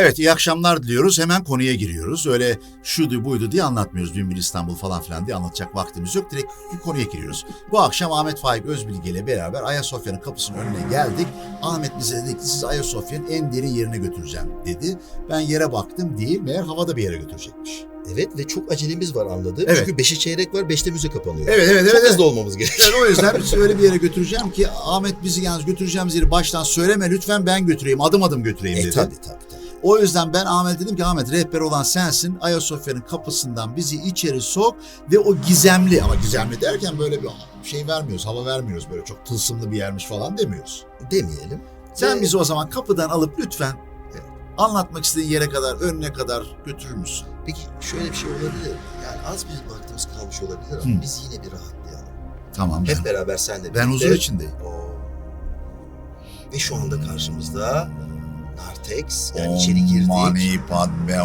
Evet iyi akşamlar diliyoruz. Hemen konuya giriyoruz. Öyle şuydu buydu diye anlatmıyoruz. Binbir İstanbul falan filan diye anlatacak vaktimiz yok. Direkt konuya giriyoruz. Bu akşam Ahmet Faik Özbilge ile beraber Ayasofya'nın kapısının önüne geldik. Ahmet bize dedi ki sizi Ayasofya'nın en derin yerine götüreceğim dedi. Ben yere baktım değil meğer havada bir yere götürecekmiş. Evet ve çok acelemiz var anladım. Evet. Çünkü 5'i çeyrek var 5'te müze kapanıyor. Evet evet Çok evet. evet. hızlı olmamız gerekiyor. Ben o yüzden sizi öyle bir yere götüreceğim ki Ahmet bizi yalnız götüreceğimiz yeri baştan söyleme lütfen ben götüreyim adım adım götüreyim dedi. E tabii tabii tabii. O yüzden ben Ahmet dedim ki Ahmet rehber olan sensin. Ayasofya'nın kapısından bizi içeri sok ve o gizemli ama gizemli derken böyle bir şey vermiyoruz, hava vermiyoruz böyle çok tılsımlı bir yermiş falan demiyoruz. Demeyelim. Sen Ve- bizi o zaman kapıdan alıp lütfen anlatmak istediğin yere kadar, önüne kadar götürür müsün? Peki şöyle bir şey olabilir. Yani az bir vaktimiz kalmış olabilir ama Hı. biz yine bir rahatlayalım. Tamam Hep ben, beraber senle ben huzur içindeyim. Oo. Ve şu anda karşımızda Nartex yani içeri girdik. Mani padme.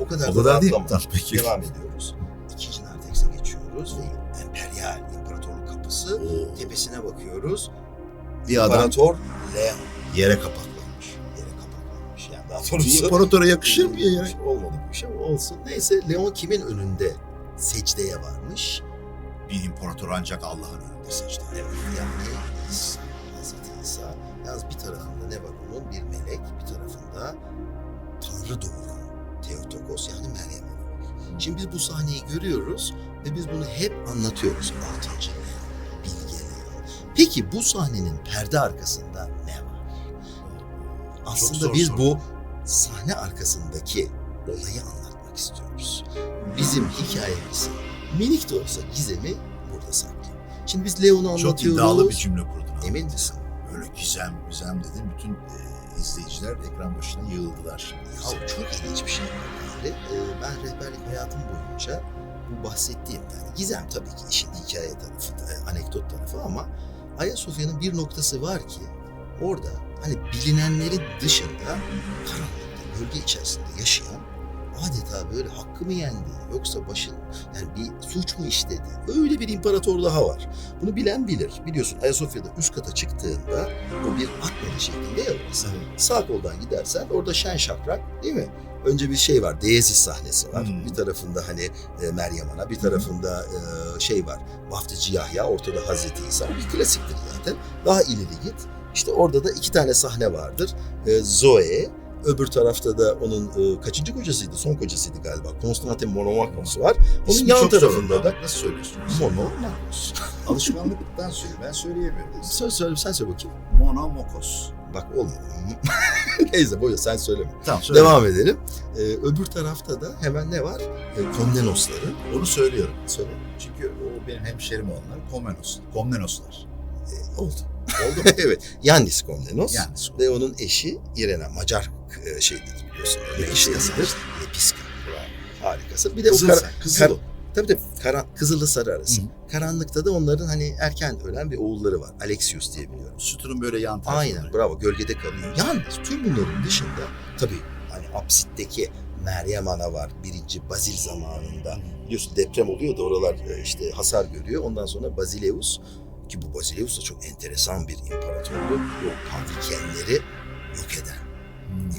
O kadar O da kadar değil mi? peki. Devam ediyoruz. İkinci Nartex'e geçiyoruz ve emperyal imparatorluk kapısı. Oo, Tepesine bakıyoruz. Bir adam İmparator Leon yere kapaklanmış. yere kapaklanmış. Yani daha doğrusu imparatora yakışır mı ya? Olmadı bu iş ama olsun. Neyse Leon kimin önünde secdeye varmış? Bir imparator ancak Allah'ın önünde secde. Evet yani İsa, Hazreti İsa. Yalnız bir tarafında ne var onun? Bir melek, bir tarafında Tanrı doğuran Theotokos yani Meryem var. Şimdi biz bu sahneyi görüyoruz ve biz bunu hep anlatıyoruz. Altıncı Leon, Bilge Leon. Peki bu sahnenin perde arkasında ne var? Aslında biz soru. bu sahne arkasındaki olayı anlatmak istiyoruz. Bizim hikayemizin minik de olsa gizemi burada saklı. Şimdi biz Leon'u Çok anlatıyoruz. iddialı bir cümle kurdun. Emin misin? Böyle gizem, gizem dedim. Bütün e, izleyiciler ekran başına yığıldılar. Ya çok ilginç bir şey yani. Ee, ben rehberlik hayatım boyunca bu bahsettiğim yani gizem tabii ki işin hikaye tarafı, e, anekdot tarafı ama Ayasofya'nın bir noktası var ki orada hani bilinenlerin dışında karanlıkta, bölge içerisinde yaşayan adeta böyle hakkı mı yendi yoksa başın yani bir suç mu işledi? Öyle bir imparator daha var. Bunu bilen bilir. Biliyorsun Ayasofya'da üst kata çıktığında o bir atmalı şeklinde ya orası. Sağ koldan gidersen orada şen şakrak değil mi? Önce bir şey var, Deyezis sahnesi var. Hmm. Bir tarafında hani e, Meryem Ana, bir tarafında e, şey var, Vaftici Yahya, ortada Hazreti İsa. Bir klasiktir zaten. Daha ileri git. İşte orada da iki tane sahne vardır. E, Zoe, öbür tarafta da onun e, kaçıncı kocasıydı? Son kocasıydı galiba. Konstantin Monomakos var. Onun İsmi yan çok tarafında da Nasıl söylüyorsun? Monomakos. Alışkanlıktan söyle. Ben söyleyemiyorum. söyle, söyle, sen söyle bakayım. Monomokos. Bak olmadı. Neyse boya sen söyleme. Tamam söyle. Devam edelim. Ee, öbür tarafta da hemen ne var? Ee, Komnenosları. Onu söylüyorum. Söyle. Çünkü o benim hemşerim onlar. Komnenos. Komnenoslar. Ee, oldu. Oldu mu? evet. Yannis Komnenos. yani. Ve onun eşi Irena. Macar e, şeydir biliyorsun. Öyle Lepiska. eşleridir. Lepiska. Bravo. Harikasın. Bir de o Kızıl, kara, sen, kızıl. kar- tabii tabii karan, kızılı sarı arası. Hı. Karanlıkta da onların hani erken ölen bir oğulları var. Alexius diye biliyorum. Sütunun böyle yan tarafı. Aynen bravo gölgede kalıyor. Yalnız tüm bunların dışında tabii hani apsitteki Meryem Ana var birinci Bazil zamanında. Biliyorsun deprem oluyor da oralar e, işte hasar görüyor. Ondan sonra Basileus ki bu Basileus da çok enteresan bir imparatordu. O Kadrikenleri yok Hmm.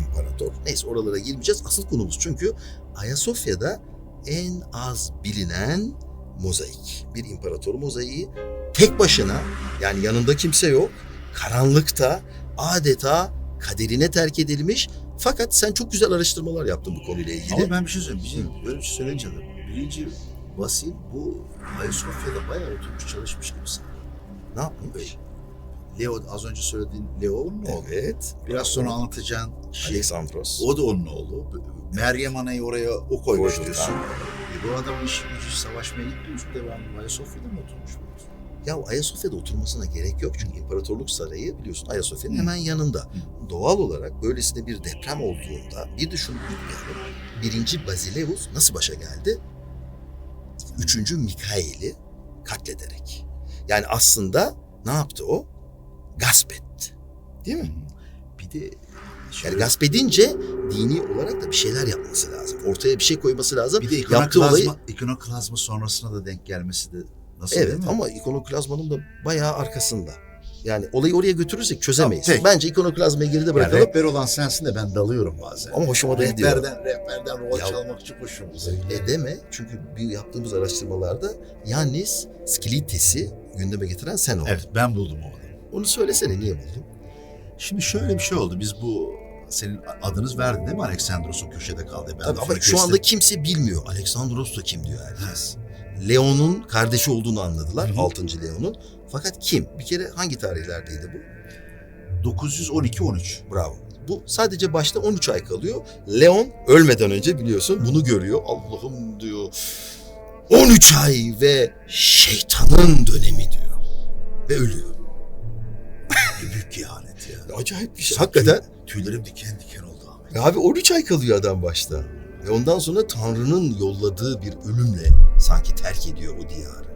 İmparator. Neyse oralara girmeyeceğiz. Asıl konumuz çünkü Ayasofya'da en az bilinen mozaik. Bir imparator mozaiği tek başına yani yanında kimse yok. Karanlıkta adeta kaderine terk edilmiş. Fakat sen çok güzel araştırmalar yaptın bu konuyla ilgili. Ama ben bir şey söyleyeyim. Bizim böyle bir şey söyleyince birinci Vasil bu Ayasofya'da bayağı oturmuş çalışmış gibi sanki. ne yapmış? Leo az önce söylediğin Leo onun oğlu. Evet. Biraz sonra anlatacağın şey. Alexandros. O da onun oğlu. Meryem Ana'yı oraya o koymuş Koydu, diyorsun. E bu adam işi gücü savaşmaya gitmiyormuş. Devamlı Ayasofya'da mı oturmuş? Ya Ayasofya'da oturmasına gerek yok çünkü İmparatorluk Sarayı biliyorsun Ayasofya'nın Hı. hemen yanında. Doğal olarak böylesine bir deprem olduğunda bir şunu unutmayalım. Birinci Basileus nasıl başa geldi? Üçüncü Mikail'i katlederek. Yani aslında ne yaptı o? Gasp etti. Değil mi? Bir de Yani gasp edince dini olarak da bir şeyler yapması lazım. Ortaya bir şey koyması lazım. bir de Yaptığı olayı ikonoklazma, ikonoklazma sonrasına da denk gelmesi de nasıl Evet değil mi? ama ikonoklazmanın da bayağı arkasında. Yani olayı oraya götürürsek çözemeyiz. Tamam, peki. Bence ikonoklazmayı geride Yani bırakalım. rehber olan sensin de ben dalıyorum bazen. Ama hoşuma da gidiyor. Rehberden, rehberden rol Ya- çalmak çok hoşuma E deme çünkü bir yaptığımız araştırmalarda Yannis Skilites'i gündeme getiren sen oldun. Evet ben buldum o adamı. Onu söylesene niye buldun? Şimdi şöyle bir şey oldu. Biz bu senin adınız verdin değil mi? Alexandros o köşede kaldı. Ben Tabii ama şu kestim. anda kimse bilmiyor. Alexandros da kim diyor herkes. Leon'un kardeşi olduğunu anladılar. Hı hı. 6. Leon'un. Fakat kim? Bir kere hangi tarihlerdeydi bu? 912-13. Bravo. Bu sadece başta 13 ay kalıyor. Leon ölmeden önce biliyorsun bunu görüyor. Allah'ım diyor. 13 ay ve şeytanın dönemi diyor. Ve ölüyor. Acayip bir şey. Hakikaten. Tüylerim diken diken oldu Ahmet. Abi 13 ay kalıyor adam başta. Ve ondan sonra Tanrı'nın yolladığı bir ölümle sanki terk ediyor o diyarı.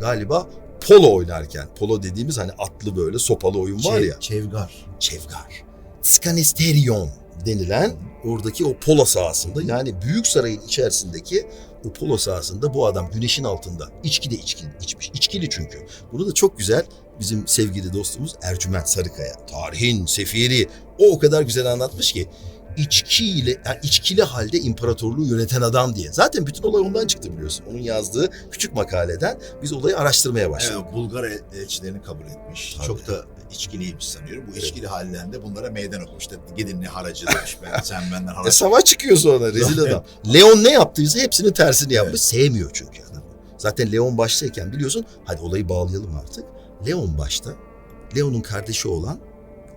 Galiba polo oynarken, polo dediğimiz hani atlı böyle sopalı oyun var ya. Çevgar. Çevgar. Skanisterion denilen oradaki o polo sahasında yani Büyük Saray'ın içerisindeki o polo sahasında bu adam güneşin altında içki de içki içmiş. İçkili çünkü. Bunu da çok güzel bizim sevgili dostumuz Ercüment Sarıkaya. Tarihin sefiri. O o kadar güzel anlatmış ki içkiyle yani içkili halde imparatorluğu yöneten adam diye. Zaten bütün olay ondan çıktı biliyorsun. Onun yazdığı küçük makaleden biz olayı araştırmaya başladık. Evet, Bulgar el- elçilerini kabul etmiş. Tabii. Çok da içkiliymiş sanıyorum. Bu Evet. içkili hallerinde bunlara meydan okumuş. İşte Gidin ne haracı demiş. Ben, sen benden E haraç. savaş çıkıyor sonra rezil adam. Leon ne yaptıysa hepsinin tersini yapmış. Sevmiyor çünkü adam. Zaten Leon baştayken biliyorsun hadi olayı bağlayalım artık. Leon başta Leon'un kardeşi olan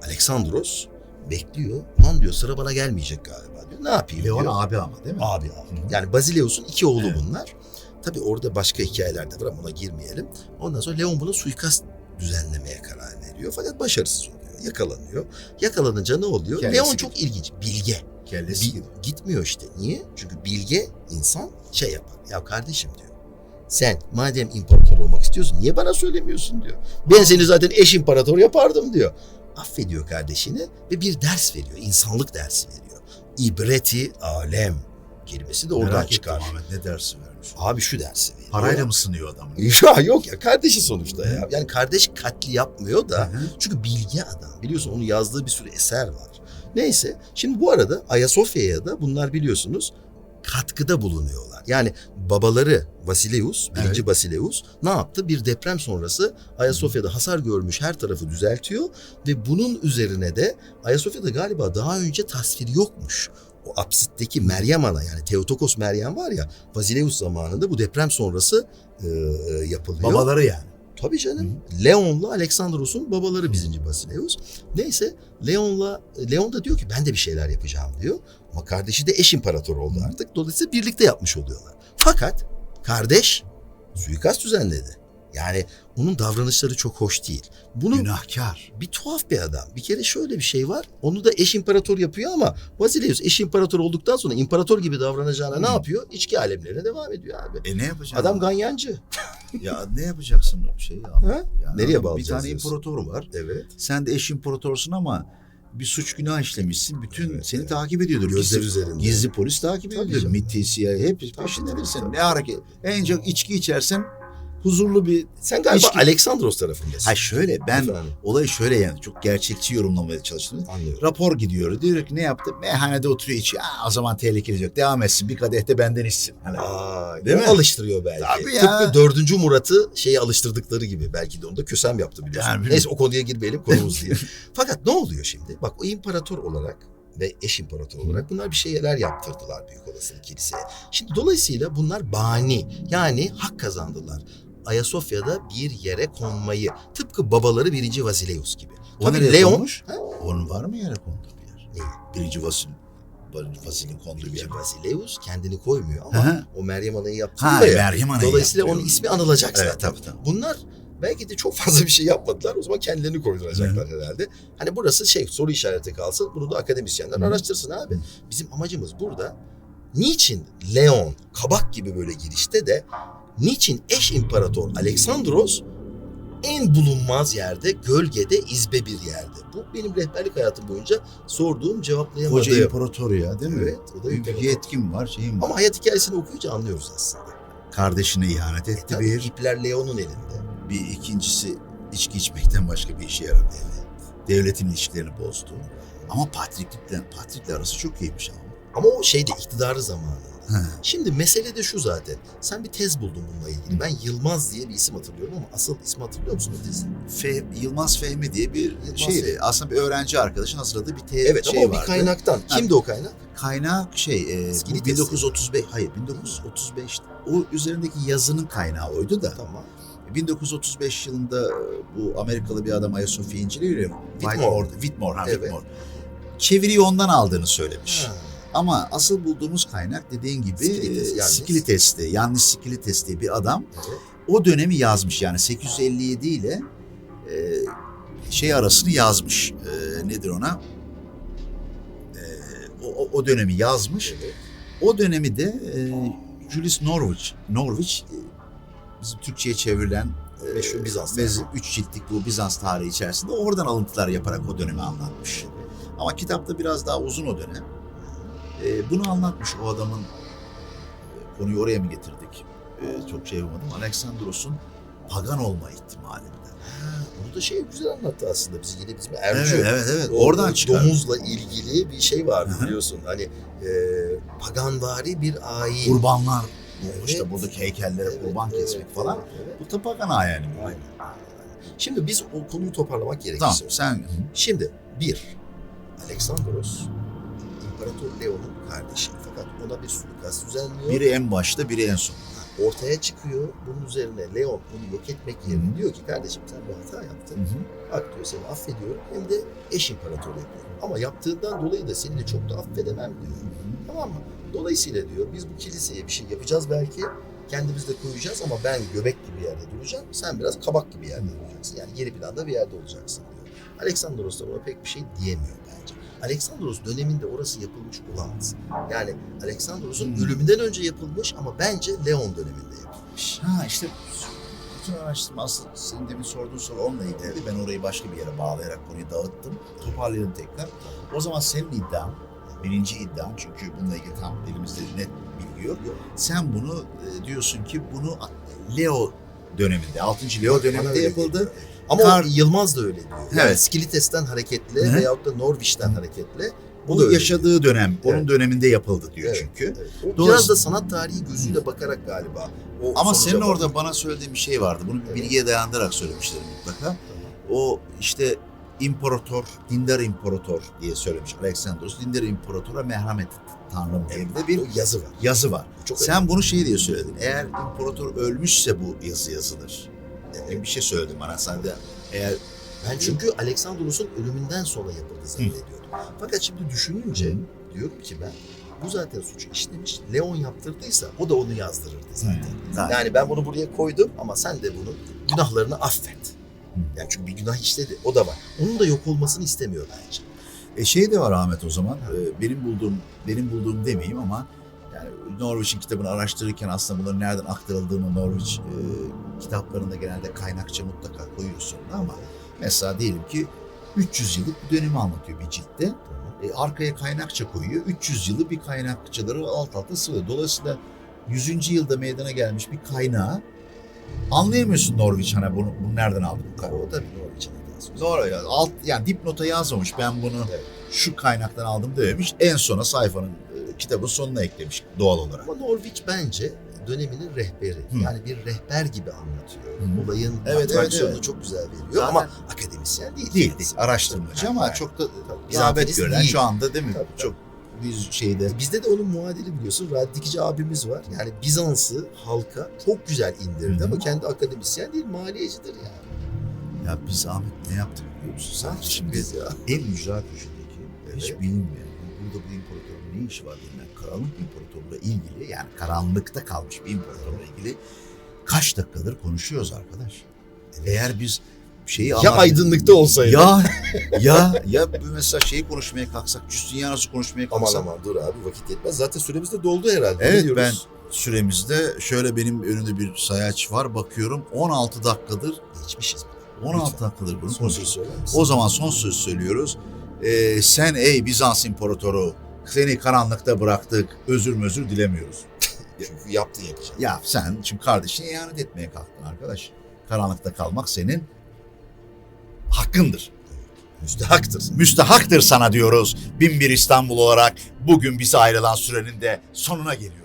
Alexandros bekliyor. Lan diyor sıra bana gelmeyecek galiba diyor. Ne yapayım Leon diyor. abi ama değil mi? Abi abi. Yani Bazileus'un iki oğlu Evet. bunlar. Tabii orada başka hikayeler de var ama ona girmeyelim. Ondan sonra Leon buna suikast düzenlemeye karar veriyor. Fakat başarısız oluyor. Yakalanıyor. Yakalanınca ne oluyor? Kendisi Leon çok ilginç. Bilge. Kellesi Bi- gitmiyor işte. Niye? Çünkü bilge insan şey yapar. Ya kardeşim diyor. Sen madem imparator olmak istiyorsun niye bana söylemiyorsun diyor. Ben seni zaten eş imparator yapardım diyor. Affediyor kardeşini ve bir ders veriyor. insanlık dersi veriyor. İbreti alem kelimesi de oradan Merak çıkar. ettim Ahmet ne dersi vermiş. Abi şu dersi veriyor. Parayla mı sınıyor adamı? Ya yok ya kardeşi sonuçta ya. Yani kardeş katli yapmıyor da çünkü bilgi adam. Biliyorsun onun yazdığı bir sürü eser var. Neyse şimdi bu arada Ayasofya'ya da bunlar biliyorsunuz katkıda bulunuyorlar. Yani babaları Basileus, birinci Evet. Basileus ne yaptı? Bir deprem sonrası Ayasofya'da hasar görmüş her tarafı düzeltiyor ve bunun üzerine de Ayasofya'da galiba daha önce tasviri yokmuş. O apsitteki Meryem Ana yani Theotokos Meryem var ya Basileus zamanında bu deprem sonrası e, yapılıyor. Babaları yani. Tabii canım. Leon'la Alexandros'un babaları birinci Basileus. Neyse Leon'la Leon da diyor ki ben de bir şeyler yapacağım diyor. Ama kardeşi de eş imparator oldu artık. Dolayısıyla birlikte yapmış oluyorlar. Fakat kardeş suikast düzenledi. Yani onun davranışları çok hoş değil. Bunu Günahkar. bir tuhaf bir adam. Bir kere şöyle bir şey var. Onu da eş imparator yapıyor ama Basileus eş imparator olduktan sonra imparator gibi davranacağına ne Hı. yapıyor? İçki alemlerine devam ediyor abi. E ne yapacaksın? Adam ganyancı. Ya ne yapacaksın şey ya? Yani Nereye adam Bir tane imparator var. Evet. Sen de eş imparatorsun ama bir suç günah işlemişsin. Bütün Evet, seni evet. takip ediyordur. Gözler Gizli- üzerinde. Gizli polis takip Tabii ediyor. canım. MIT, CIA hep peşindedir senin. Ne hareket? En çok içki içersen huzurlu bir... Sen galiba İçki- Alexandros tarafındasın. Ha şöyle ben Efendim? olayı şöyle yani çok gerçekçi yorumlamaya çalıştım. Anlıyorum. Rapor gidiyor. Diyor ki ne yaptı? Meyhanede oturuyor içiyor. Aa, o zaman tehlikeli yok. Devam etsin. Bir kadeh de benden içsin. Hani, Aa, Değil mi? alıştırıyor belki. Tabii ya. Tıpkı dördüncü Murat'ı şeyi alıştırdıkları gibi. Belki de onu da Kösem yaptı biliyorsun. Yani Neyse o konuya girmeyelim konumuz değil. Fakat ne oluyor şimdi? Bak o imparator olarak ve eş imparator olarak bunlar bir şeyler yaptırdılar büyük olasılık kiliseye. Şimdi dolayısıyla bunlar bani yani hak kazandılar. Ayasofya'da bir yere konmayı tıpkı babaları birinci Vasileus gibi. O Tabii Leon konmuş? Ha? Onun var mı yere konduğu bir yer? Birinci Vasil. Vasil'in konduğu bir yer. Vasileus kendini koymuyor ama hı. o Meryem Ana'yı yaptı Ha ya. Meryem Ana'yı Dolayısıyla yaptı. onun ismi anılacak Evet zaten. tabii tabii. Bunlar belki de çok fazla bir şey yapmadılar. O zaman kendilerini koyduracaklar herhalde. Hani burası şey soru işareti kalsın. Bunu da akademisyenler Hı. araştırsın abi. Bizim amacımız burada niçin Leon kabak gibi böyle girişte de niçin eş imparator Alexandros en bulunmaz yerde, gölgede, izbe bir yerde. Bu benim rehberlik hayatım boyunca sorduğum, cevaplayamadığım. Koca imparator ya değil mi? Evet, o da Büyük imparator. yetkin var, şeyim var. Ama hayat hikayesini okuyunca anlıyoruz aslında. Kardeşine ihanet E etti tabii bir. ipler Leon'un elinde. Bir ikincisi içki içmekten başka bir işe yaramadı. Devletin ilişkilerini bozdu. Ama Patrick'le Patrick'le arası çok iyiymiş ama. Ama o şeyde iktidarı zamanında. Ha. Şimdi mesele de şu zaten. Sen bir tez buldun bununla ilgili. Ben Yılmaz diye bir isim hatırlıyorum ama asıl ismi hatırlıyor musun o tezin? Fe, Yılmaz Fehmi diye bir Yılmaz. Fehmi. Aslında bir öğrenci arkadaşın hazırladığı bir te- Evet şey ama o bir vardı. kaynaktan. Kimdi o kaynak? Kaynak şey e, bu İskili testi. 1935 hayır 1935 o üzerindeki yazının kaynağı oydu da Tamam. 1935 yılında e, bu Amerikalı bir adam Ayasofya inceliyor. Whitmore. Whitmore, ha, Evet. Whitmore. Çeviriyi ondan aldığını söylemiş. Ha. Ama asıl bulduğumuz kaynak dediğin gibi Skilites, e, Yannis. Skilites'ti. Yannis Skilites diye bir adam Evet. o dönemi yazmış. Yani 857 ile e, şey arasını yazmış. E, nedir ona? E, o, o- dönemi yazmış. Evet. O dönemi de e, Julius Norwich, Norwich bizim Türkçe'ye çevrilen Meşhur Bizans tarihi. üç ciltlik bu Bizans tarihi içerisinde oradan alıntılar yaparak o dönemi anlatmış. Ama kitapta biraz daha uzun o dönem. E, bunu anlatmış o adamın e, konuyu oraya mı getirdik? E, çok şey yapamadım. Alexandros'un pagan olma ihtimalinde. Onu da şey güzel anlattı aslında. Bizi yine bizim Ercü. Evet, evet, evet. O Oradan çıkar. Domuzla ilgili bir şey hı. biliyorsun. Hani e, paganvari bir ayin. Kurbanlar. Evet. İşte buradaki heykellere Evet, kurban evet, kesmek falan. evet, evet. Bu da pagan yani. Aynen. Şimdi biz o konuyu toparlamak gerekirse. Tamam sen Şimdi bir, Aleksandros İmparator Leo'nun kardeşi. Fakat ona bir suikast düzenliyor. biri en başta biri en son. Ortaya çıkıyor. Bunun üzerine Leon onu yok etmek yerine diyor ki kardeşim sen bir hata yaptın. Bak diyor seni affediyorum hem de eş imparator yapıyorum. Ama yaptığından dolayı da seni de çok da affedemem diyor. Tamam mı? Dolayısıyla diyor biz bu kiliseye bir şey yapacağız belki. Kendimiz de koyacağız ama ben göbek gibi yerde duracağım. Sen biraz kabak gibi yerde duracaksın. Yani geri planda bir yerde olacaksın diyor. Alexandros da buna pek bir şey diyemiyor bence. Alexandros döneminde orası yapılmış olamaz. Yani Alexandros'un Hmm. ölümünden önce yapılmış ama bence Leon döneminde yapılmış. Ha işte bütün araştırma asıl senin demin sorduğun soru onunla ilgili. Ben orayı başka bir yere bağlayarak konuyu dağıttım. Toparlayalım tekrar. O zaman senin iddian, birinci iddian çünkü bununla ilgili tam elimizde net bilgi yok. Sen bunu e, diyorsun ki bunu Leo döneminde, 6. Leo döneminde yapıldı. Evet. Ama Kar- o Yılmaz da öyle diyor. Yani Evet. Skilites'ten hareketle Hı hı. veyahut da Norwich'ten hareketle bu da yaşadığı dönem, onun Evet. döneminde yapıldı diyor Evet. çünkü. diyor. Evet. O Biraz Dolayısıyla- da sanat tarihi gözüyle bakarak galiba. O Ama senin bakıyor. orada bana söylediğin bir şey vardı. Bunu Evet. bilgiye dayandırarak söylemişler mutlaka. O işte imparator, dindar imparator diye söylemiş Alexandros. Dindar imparatora merhamet tanrım diye de bir O yazı var. yazı var. Çok Sen bunu şey diye söyledin. Eğer imparator ölmüşse bu yazı yazılır. Yani bir şey söyledin bana. Sen de eğer Ben çünkü Aleksandros'un ölümünden sonra yapıldı zannediyordum. Fakat şimdi düşününce Hı. diyorum ki ben bu zaten suçu işlemiş. Leon yaptırdıysa o da onu yazdırırdı zaten. zaten Yani ben bunu buraya koydum ama sen de bunun günahlarını affet. Yani çünkü bir günah işledi. O da var. Onun da yok olmasını istemiyor bence. E şey de var Ahmet o zaman. e, benim bulduğum, benim bulduğum demeyeyim ama Norwich'in kitabını araştırırken aslında bunların nereden aktarıldığını Norwich e, kitaplarında genelde kaynakça mutlaka koyuyorsun ama mesela diyelim ki 300 yıllık bir dönemi anlatıyor bir ciltte. E, arkaya kaynakça koyuyor. 300 yılı bir kaynakçaları alt alta sıralıyor. Dolayısıyla 100. yılda meydana gelmiş bir kaynağı anlayamıyorsun Norwich hani bunu, bunu nereden aldı bu kaynağı. O da bir Norwich'in hatası. Doğru ya. Alt, yani dipnota yazmamış. Ben bunu Evet. şu kaynaktan aldım dememiş. En sona sayfanın kitabın sonuna eklemiş doğal olarak. Ama Norwich bence döneminin rehberi. Hı. Yani bir rehber gibi anlatıyor. Hı. Olayın Evet, evet, atraksiyonunu evet. çok güzel veriyor Zaten- ama akademisyen değil. Değil, değil. Araştırmacı ama Evet. çok da Bizantinist gören değil. şu anda değil mi? Tabii, çok bir şeyde. Bizde de onun muadili biliyorsun Raddikici abimiz var. Yani Bizans'ı halka çok güzel indirdi Hı ama kendi akademisyen değil maliyecidir yani. Ya biz Ahmet ne yaptık biliyor musun? Sen şimdi ya. en ücra köşedeki hiç Evet. bilinmeyen burada bu imparatorun ne işi var denilen karanlık imparatorluğuyla ilgili yani karanlıkta kalmış bir imparatorla ilgili kaç dakikadır konuşuyoruz arkadaş. Eğer biz şeyi Ya anlat- aydınlıkta olsaydı. Ya ya ya mesela şeyi konuşmaya kalksak, Justinianus'u konuşmaya Aman kalksak. aman dur abi vakit yetmez. Zaten süremiz de doldu herhalde. Evet ben süremizde şöyle benim önümde bir sayaç var bakıyorum 16 dakikadır Geçmişiz. 16 Lütfen. dakikadır bunu konuşuyoruz. O zaman son söz söylüyoruz. Ee, sen ey Bizans imparatoru seni karanlıkta bıraktık özür mözür dilemiyoruz. Çünkü yaptın yapacağım. Ya sen şimdi kardeşine ihanet etmeye kalktın arkadaş. Karanlıkta kalmak senin hakkındır. Müstehaktır. Müstehaktır sana diyoruz. Binbir İstanbul olarak bugün bize ayrılan sürenin de sonuna geliyoruz.